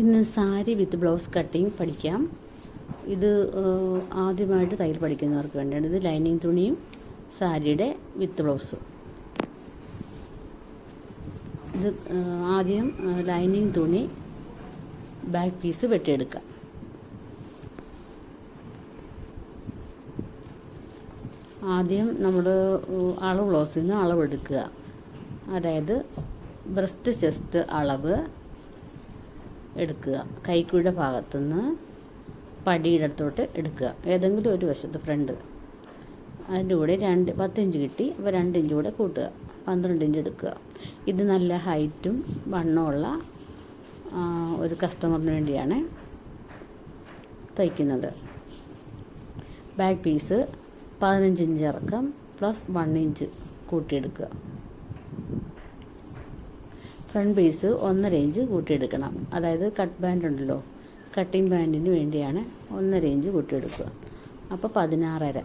ഇന്ന് sari with blouse cutting പഠിക്കാം. ഇത് ആദ്യമായിട്ട് തയ്യൽ പഠിക്കുന്നവർക്ക് വേണ്ടിയാണ്. ഇത് ലൈനിങ് തുണിയും സാരിയുടെ വിത്ത് ബ്ലൗസും ഇത് ആദ്യം ലൈനിങ് തുണി ബാക്ക് പീസ് വെട്ടിയെടുക്കാം. ആദ്യം നമ്മൾ അളവ് ബ്ലൗസിൽ നിന്ന് അളവെടുക്കുക അതായത് ബ്രസ്റ്റ് ചെസ്റ്റ് അളവ് എടുക്കുക. കൈക്കുഴിയുടെ ഭാഗത്തുനിന്ന് പടിയുടെ അടുത്തോട്ട് എടുക്കുക. ഏതെങ്കിലും ഒരു വശത്ത് ഫ്രണ്ട്. അതിന്റെ കൂടെ രണ്ട് പത്തിഞ്ച് കിട്ടി. അപ്പോൾ രണ്ട് ഇഞ്ച് കൂടെ കൂട്ടുക. പന്ത്രണ്ട് ഇഞ്ച് എടുക്കുക. ഇത് നല്ല ഹൈറ്റും വണ്ണമുള്ള ഒരു കസ്റ്റമറിന് വേണ്ടിയാണ് തയ്ക്കുന്നത്. ബാക്ക് പീസ് പതിനഞ്ച് ഇഞ്ച് ഇറക്കം പ്ലസ് വൺ ഇഞ്ച് കൂട്ടിയെടുക്കുക. ഫ്രണ്ട് പീസ് ഒന്നര ഇഞ്ച് കൂട്ടിയെടുക്കണം. അതായത് കട്ട് ബാൻഡ് ഉണ്ടല്ലോ കട്ടിങ് ബാൻഡിന് വേണ്ടിയാണ് ഒന്നര ഇഞ്ച് കൂട്ടിയെടുക്കുക. അപ്പോൾ പതിനാറര.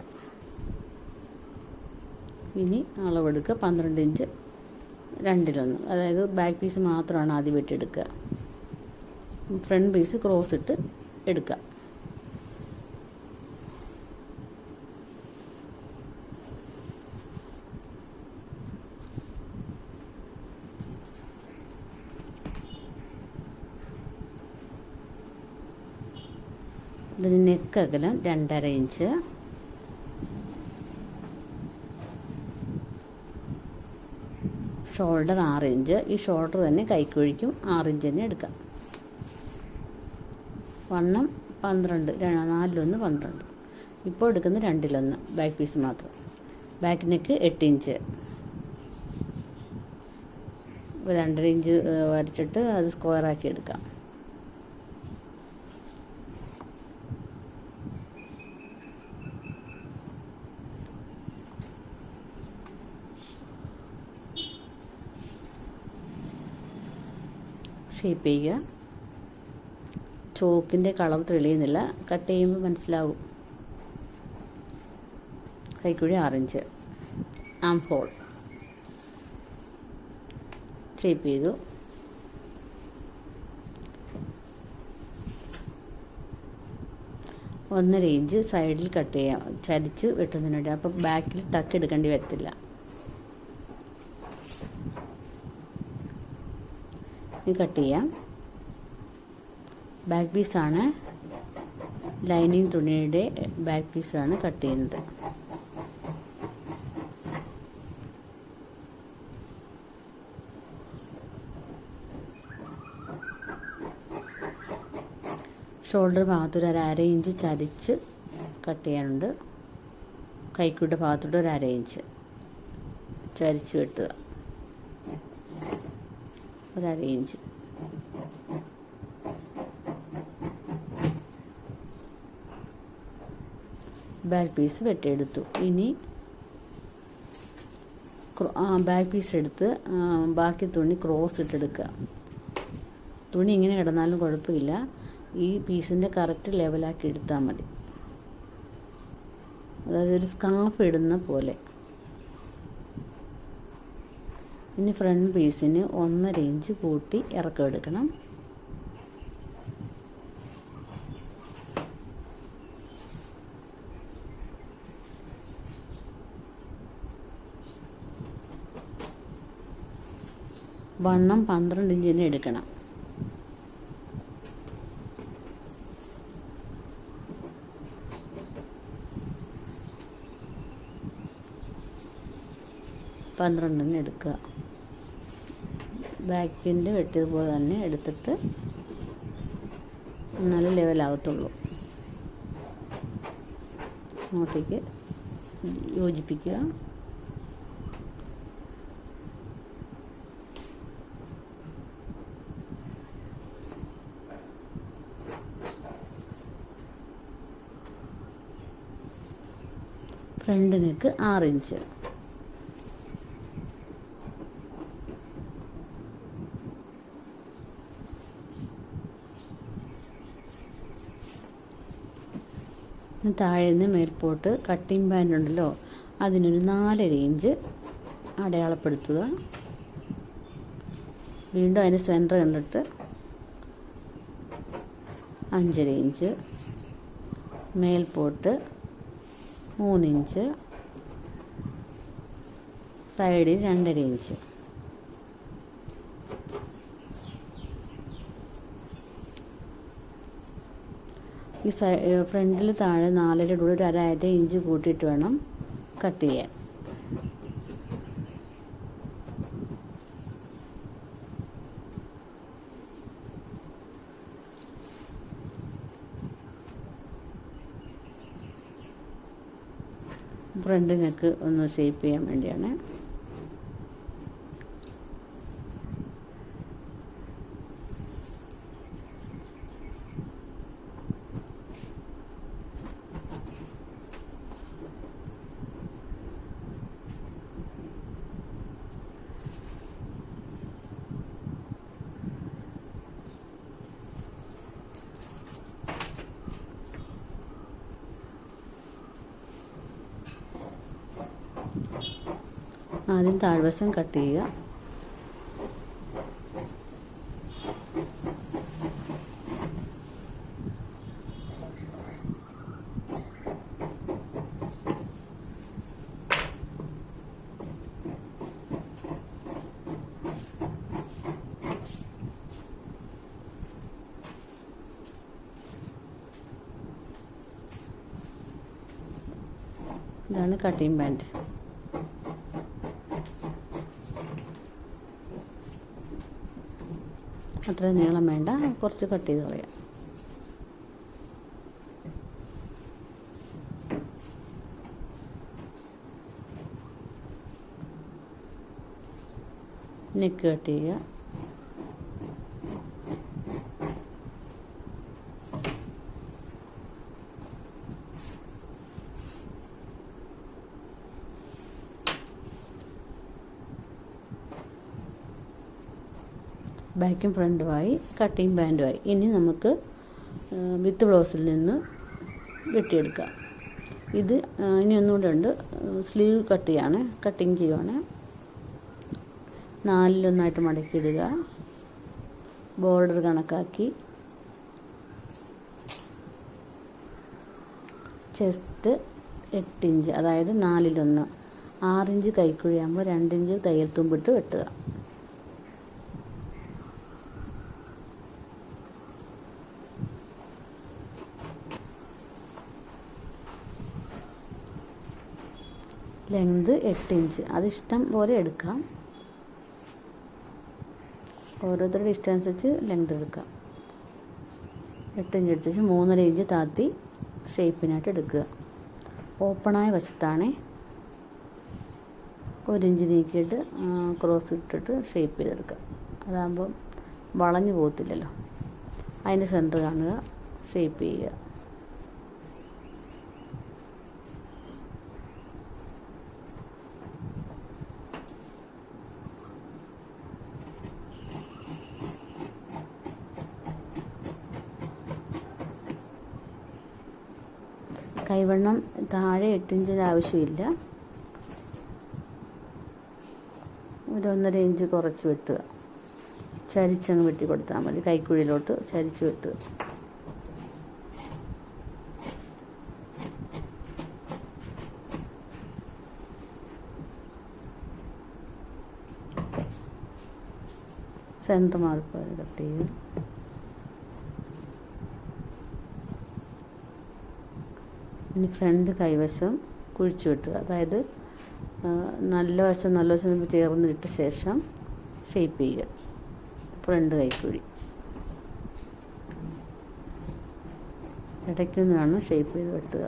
ഇനി അളവെടുക്കുക പന്ത്രണ്ട് ഇഞ്ച് രണ്ടിലൊന്ന്. അതായത് ബാക്ക് പീസ് മാത്രമാണ് ആദ്യം വെട്ടിയെടുക്കുക. ഫ്രണ്ട് പീസ് ക്രോസ് ഇട്ട് എടുക്കുക. ഇതിന് നെക്ക് അകലം രണ്ടര ഇഞ്ച് ഷോൾഡർ ആറ് ഇഞ്ച് ഈ ഷോൾഡർ തന്നെ കൈക്കുഴിക്കും ആറ് ഇഞ്ച് തന്നെ എടുക്കാം. വണ്ണം പന്ത്രണ്ട് നാലിലൊന്ന് പന്ത്രണ്ട്. ഇപ്പോൾ എടുക്കുന്ന രണ്ടിലൊന്ന് ബാക്ക് പീസ് മാത്രം. ബാക്ക് നെക്ക് എട്ട് ഇഞ്ച് രണ്ടര ഇഞ്ച് വരച്ചിട്ട് അത് സ്ക്വയറാക്കി എടുക്കാം. ഷേപ്പ് ചെയ്യുക. ചോക്കിന്റെ കളർ തെളിയുന്നില്ല. കട്ട് ചെയ്യുമ്പോൾ മനസ്സിലാവും. കൈക്കുഴി ആറിഞ്ച്. ആം ഹോൾ ഷേപ്പ് ചെയ്തു. ഒന്നര ഇഞ്ച് സൈഡിൽ കട്ട് ചെയ്യാം. ചരിച്ച് വെട്ടുന്നതിന് വേണ്ടി അപ്പോൾ ബാക്കിൽ ടക്ക് എടുക്കേണ്ടി വരത്തില്ല. ഇത് കട്ട് ചെയ്യാം. ബാക്ക് പീസാണ് ലൈനിങ് തുണിയുടെ ബാക്ക് പീസാണ് കട്ട് ചെയ്യുന്നത്. ഷോൾഡർ ഭാഗത്തൊരു ഒരു അര ഇഞ്ച് ചരിച്ച് കട്ട് ചെയ്യാനുണ്ട്. കൈക്കുയുടെ ഭാഗത്തോട്ട് ഒരു അര ഇഞ്ച് ചരിച്ച് വെട്ടുക ഒരു അര ഇഞ്ച് ബാക്ക് പീസ് വെട്ടിയെടുത്തു. ഇനി ബാക്ക് പീസ് എടുത്ത് ബാക്കി തുണി ക്രോസ് ഇട്ടെടുക്കുക. തുണി ഇങ്ങനെ കിടന്നാലും കുഴപ്പമില്ല. ഈ പീസിന്റെ കറക്റ്റ് ലെവലാക്കി എടുത്താൽ മതി. അതായത് ഒരു സ്കാഫ് ഇടുന്ന പോലെ. ഇനി ഫ്രണ്ട് പീസിന് ഒന്നര ഇഞ്ച് കൂട്ടി ഇറക്കം എടുക്കണം. വണ്ണം പന്ത്രണ്ട് ഇഞ്ചിന് എടുക്കണം. പന്ത്രണ്ടിന് എടുക്കുക. ബാക്കിന്റെ വെട്ടിയതുപോലെ തന്നെ എടുത്തിട്ട് നല്ല ലെവലാകത്തുള്ളൂ. അങ്ങോട്ടേക്ക് യോജിപ്പിക്കുക. ഫ്രണ്ട് നെക്ക് ആറ് ഇഞ്ച്. താഴെ നിന്ന് മേൽപോട്ട് കട്ടിങ് ബാൻഡ് ഉണ്ടല്ലോ അതിനൊരു നാലര ഇഞ്ച് അടയാളപ്പെടുത്തുക. വീണ്ടും അതിന് സെന്റർ കണ്ടിട്ട് അഞ്ചര ഇഞ്ച് മേൽപോട്ട് മൂന്നിഞ്ച് സൈഡിൽ രണ്ടര ഇഞ്ച് ഈ സൈ ഫ്രണ്ടിൽ താഴെ നാലരയുടെ കൂടെ ഒരു അരയറ്റ അര ഇഞ്ച് കൂട്ടിയിട്ട് വേണം കട്ട് ചെയ്യാൻ. ഫ്രണ്ട് നെക്ക് ഒന്ന് ഷേപ്പ് ചെയ്യാൻ വേണ്ടിയാണ്. ആദ്യം താഴ്വശം കട്ട് ചെയ്യുക. ഇതാണ് കട്ടിംഗ് ബാൻഡ് അത്ര നീളം വേണ്ട. കുറച്ച് കട്ട് ചെയ്ത് കളയാം. നെക്ക് കട്ട് ചെയ്യുക. ബാക്കും ഫ്രണ്ടുമായി കട്ടിങ് ബാൻഡുമായി ഇനി നമുക്ക് വിത്ത് ബ്ലൗസിൽ നിന്ന് വെട്ടിയെടുക്കാം. ഇത് ഇനി ഒന്നുകൂടെ ഉണ്ട്. സ്ലീവ് കട്ട് ചെയ്യാണ് കട്ടിങ് ചെയ്യുവാണ്. നാലിലൊന്നായിട്ട് മടക്കിയിടുക. ബോർഡർ കണക്കാക്കി. ചെസ്റ്റ് എട്ടിഞ്ച് അതായത് നാലിലൊന്ന്. ആറിഞ്ച് കൈക്കുഴിയാകുമ്പോൾ രണ്ടിഞ്ച് തയ്യൽ തുമ്പിട്ട് വെട്ടുക. ലെങ്ത് എട്ട് ഇഞ്ച്. അത് ഇഷ്ടം പോലെ എടുക്കാം. ഓരോരുത്തരുടെ ഇഷ്ടം അനുസരിച്ച് ലെങ്ത് എടുക്കാം. എട്ട് ഇഞ്ച് എടുത്തേച്ച് മൂന്നര ഇഞ്ച് താത്തി ഷേപ്പിനായിട്ട് എടുക്കുക. ഓപ്പണായ വശത്താണേ. ഒരു ഇഞ്ച് നീക്കിയിട്ട് ക്രോസ് ഇട്ടിട്ട് ഷേപ്പ് ചെയ്തെടുക്കുക. അതാകുമ്പം വളഞ്ഞു പോകത്തില്ലല്ലോ. അതിന്റെ സെന്റർ കാണുക ഷേപ്പ് ചെയ്യുക. കൈവണ്ണം താഴെ എട്ടിഞ്ചിന്റെ ആവശ്യമില്ല ഒരു ഒന്നര ഇഞ്ച് കുറച്ച് വെട്ടുക. ചരിച്ചങ്ങ് വെട്ടി കൊടുത്താൽ മതി. കൈക്കുഴിയിലോട്ട് ചരിച്ച് വെട്ടുക. സെന്റർ മാർക്ക് കട്ട് ചെയ്യുക. ഇനി ഫ്രണ്ട് കൈവശം കുഴിച്ചു വെട്ടുക അതായത് നല്ല വശം നല്ല വശം തമ്മിൽ ചേർന്ന് ഇട്ട ശേഷം ഷേപ്പ് ചെയ്യുക. ഫ്രണ്ട് കൈക്കുഴി. ഇടയ്ക്കൊന്നാണ് ഷേപ്പ് ചെയ്ത് വെട്ടുക.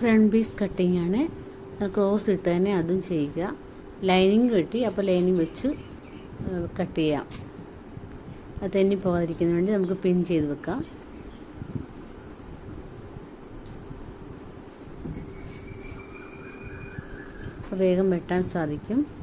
ഫ്രണ്ട് പീസ് കട്ടിങ് ആണ്. ക്രോസ് ഇട്ട് തന്നെ അതും ചെയ്യുക. ലൈനിങ് കെട്ടി അപ്പോൾ ലൈനിങ് വെച്ച് കട്ട് ചെയ്യാം. അത് തെന്നി പോകാതിരിക്കുന്നതിന് വേണ്ടി നമുക്ക് പിൻ ചെയ്ത് വെക്കാം. വേഗം വെട്ടാൻ സാധിക്കും.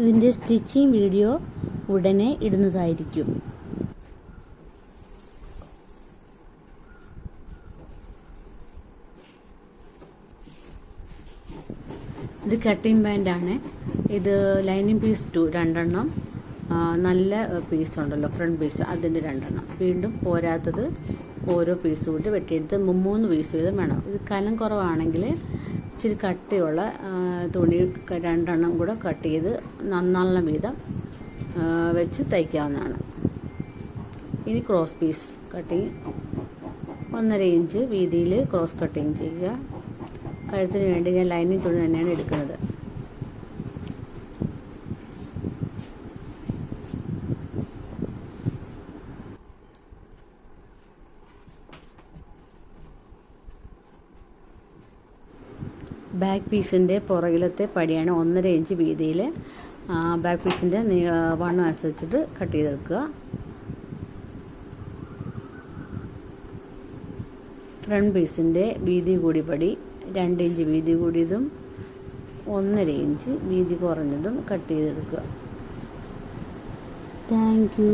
ഇതിന്റെ സ്റ്റിച്ചിങ് വീഡിയോ ഉടനെ ഇടുന്നതായിരിക്കും. ഇത് കട്ടിങ് ബാൻഡാണ് ഇത് ലൈനിങ് പീസ് ടു രണ്ടെണ്ണം. നല്ല പീസ് ഉണ്ടല്ലോ ഫ്രണ്ട് പീസ് അതിന്റെ രണ്ടെണ്ണം. വീണ്ടും പോരാത്തത് ഓരോ പീസ് കൂട്ടി വെട്ടിയെടുത്ത് മൂന്ന് പീസ് വീതം വേണം. ഇത് കനം കുറവാണെങ്കിൽ ഇച്ചിരി കട്ടിയുള്ള തുണി രണ്ടെണ്ണം കൂടെ കട്ട് ചെയ്ത് നന്നാളണം വീതം വെച്ച് തയ്ക്കാവുന്നതാണ്. ഇനി ക്രോസ് പീസ് കട്ടിങ് ഒന്നര ഇഞ്ച് വീതിയിൽ ക്രോസ് കട്ടിങ് ചെയ്യുക. കഴുത്തിന് വേണ്ടി ഞാൻ ലൈനിങ് തുണി തന്നെയാണ് എടുക്കുന്നത്. ബാക്ക് പീസിന്റെ പുറകിലത്തെ പടിയാണ് ഒന്നര ഇഞ്ച് വീതിയിൽ ബാക്ക് പീസിന്റെ വണ്ണം അനുസരിച്ചിട്ട് കട്ട് ചെയ്തെടുക്കുക. ഫ്രണ്ട് പീസിന്റെ വീതി കൂടി പടി രണ്ട് ഇഞ്ച് വീതി കൂടിയതും ഒന്നര ഇഞ്ച് വീതി കുറഞ്ഞതും കട്ട് ചെയ്തെടുക്കുക. Thank you.